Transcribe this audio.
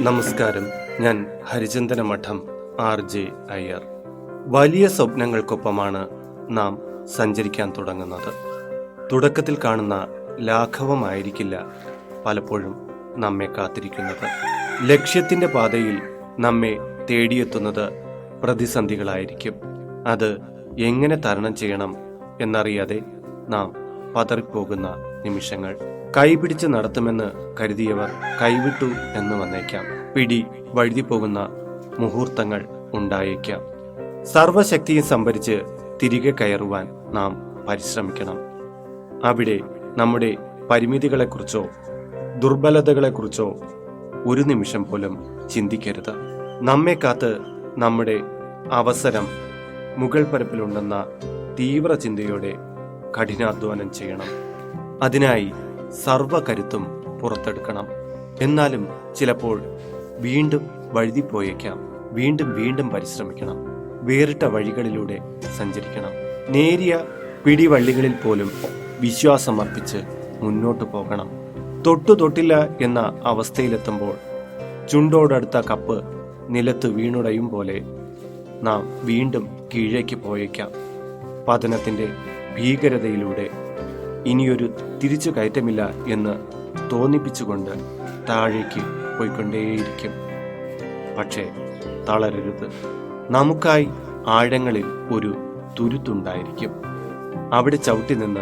നമസ്കാരം. ഞാൻ ഹരിചന്ദന മഠം ആർ ജെ അയ്യർ. വലിയ സ്വപ്നങ്ങൾക്കൊപ്പമാണ് നാം സഞ്ചരിക്കാൻ തുടങ്ങുന്നത്. തുടക്കത്തിൽ കാണുന്ന ലാഘവമായിരിക്കില്ല പലപ്പോഴും നമ്മെ കാത്തിരിക്കുന്നത്. ലക്ഷ്യത്തിന്റെ പാതയിൽ നമ്മെ തേടിയെത്തുന്നത് പ്രതിസന്ധികളായിരിക്കും. അത് എങ്ങനെ തരണം ചെയ്യണം എന്നറിയാതെ നാം പതറിപ്പോകുന്ന നിമിഷങ്ങൾ. കൈപിടിച്ച് നടത്തുമെന്ന് കരുതിയവർ കൈവിട്ടു എന്ന് വന്നേക്കാം. പിടി വഴുതിപ്പോകുന്ന മുഹൂർത്തങ്ങൾ ഉണ്ടായേക്കാം. സർവശക്തിയും സംഭരിച്ച് തിരികെ കയറുവാൻ നാം പരിശ്രമിക്കണം. അവിടെ നമ്മുടെ പരിമിതികളെക്കുറിച്ചോ ദുർബലതകളെക്കുറിച്ചോ ഒരു നിമിഷം പോലും ചിന്തിക്കരുത്. നമ്മെ കാത്ത് നമ്മുടെ അവസരം മുകൾ പരപ്പിലുണ്ടെന്ന തീവ്ര ചിന്തയോടെ കഠിനാധ്വാനം ചെയ്യണം. അതിനായി സർവകരുത്തും പുറത്തെടുക്കണം. എന്നാലും ചിലപ്പോൾ വീണ്ടും വഴുതിപ്പോയേക്കാം. വീണ്ടും വീണ്ടും പരിശ്രമിക്കണം. വേറിട്ട വഴികളിലൂടെ സഞ്ചരിക്കണം. നേരിയ പിടിവള്ളികളിൽ പോലും വിശ്വാസമർപ്പിച്ച് മുന്നോട്ട് പോകണം. തൊട്ടു തൊട്ടില്ല എന്ന അവസ്ഥയിലെത്തുമ്പോൾ ചുണ്ടോടടുത്ത കപ്പ് നിലത്ത് വീണുടയും പോലെ നാം വീണ്ടും കീഴേക്ക് പോയേക്കാം. പതനത്തിന്റെ ഭീകരതയിലൂടെ ഇനിയൊരു തിരിച്ചു കയറ്റമില്ല എന്ന് തോന്നിപ്പിച്ചുകൊണ്ട് താഴേക്ക് പോയിക്കൊണ്ടേയിരിക്കും. പക്ഷേ തളരരുത്. നമുക്കായി ആഴങ്ങളിൽ ഒരു തുരുത്തുണ്ടായിരിക്കും. അവിടെ ചവിട്ടി നിന്ന്